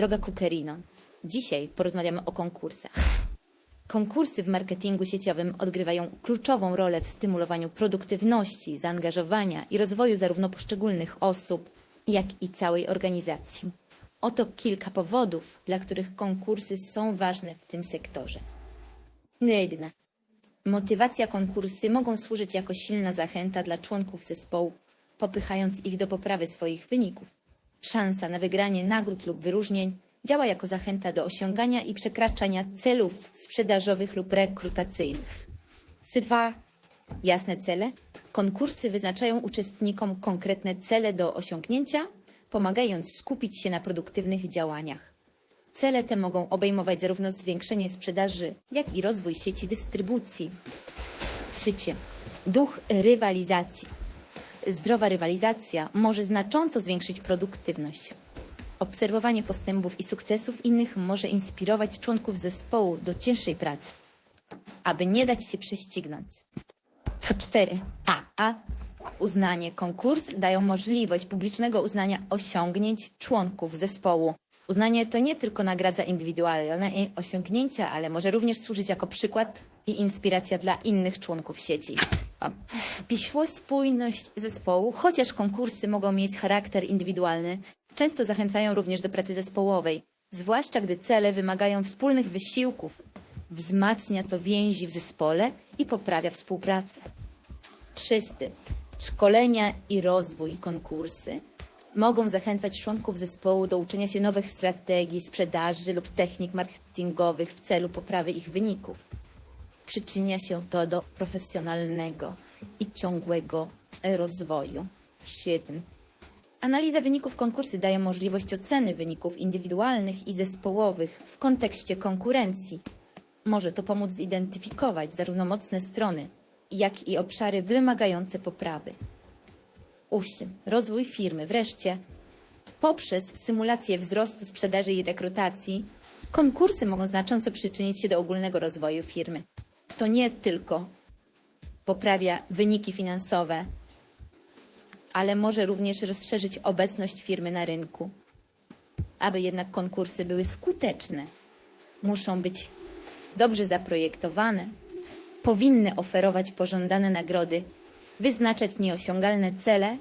Droga Kukerino, dzisiaj porozmawiamy o konkursach. Konkursy w marketingu sieciowym odgrywają kluczową rolę w stymulowaniu produktywności, zaangażowania i rozwoju zarówno poszczególnych osób, jak i całej organizacji. Oto kilka powodów, dla których konkursy są ważne w tym sektorze. Jedna. Motywacja konkursy mogą służyć jako silna zachęta dla członków zespołu, popychając ich do poprawy swoich wyników. Szansa na wygranie nagród lub wyróżnień działa jako zachęta do osiągania i przekraczania celów sprzedażowych lub rekrutacyjnych. Dwa. Jasne cele. Konkursy wyznaczają uczestnikom konkretne cele do osiągnięcia, pomagając skupić się na produktywnych działaniach. Cele te mogą obejmować zarówno zwiększenie sprzedaży, jak i rozwój sieci dystrybucji. Trzecie. Duch rywalizacji. Zdrowa rywalizacja może znacząco zwiększyć produktywność. Obserwowanie postępów i sukcesów innych może inspirować członków zespołu do cięższej pracy, aby nie dać się prześcignąć. To cztery. A. A. Uznanie. Konkurs dają możliwość publicznego uznania osiągnięć członków zespołu. Uznanie to nie tylko nagradza indywidualne osiągnięcia, ale może również służyć jako przykład i inspiracja dla innych członków sieci. Piśło spójność zespołu, chociaż konkursy mogą mieć charakter indywidualny, często zachęcają również do pracy zespołowej, zwłaszcza gdy cele wymagają wspólnych wysiłków. Wzmacnia to więzi w zespole i poprawia współpracę. Trzysty. Szkolenia i rozwój konkursy mogą zachęcać członków zespołu do uczenia się nowych strategii sprzedaży lub technik marketingowych w celu poprawy ich wyników. Przyczynia się to do profesjonalnego i ciągłego rozwoju. 7. Analiza wyników konkursy daje możliwość oceny wyników indywidualnych i zespołowych w kontekście konkurencji. Może to pomóc zidentyfikować zarówno mocne strony, jak i obszary wymagające poprawy. 8. Rozwój firmy. Wreszcie, poprzez symulację wzrostu sprzedaży i rekrutacji, konkursy mogą znacząco przyczynić się do ogólnego rozwoju firmy. To nie tylko poprawia wyniki finansowe, ale może również rozszerzyć obecność firmy na rynku. Aby jednak konkursy były skuteczne, muszą być dobrze zaprojektowane, powinny oferować pożądane nagrody, wyznaczać nieosiągalne cele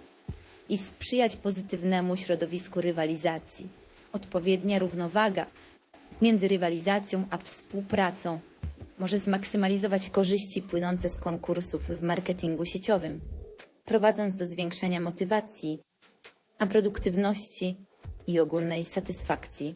i sprzyjać pozytywnemu środowisku rywalizacji. Odpowiednia równowaga między rywalizacją a współpracą może zmaksymalizować korzyści płynące z konkursów w marketingu sieciowym, prowadząc do zwiększenia motywacji, a produktywności i ogólnej satysfakcji.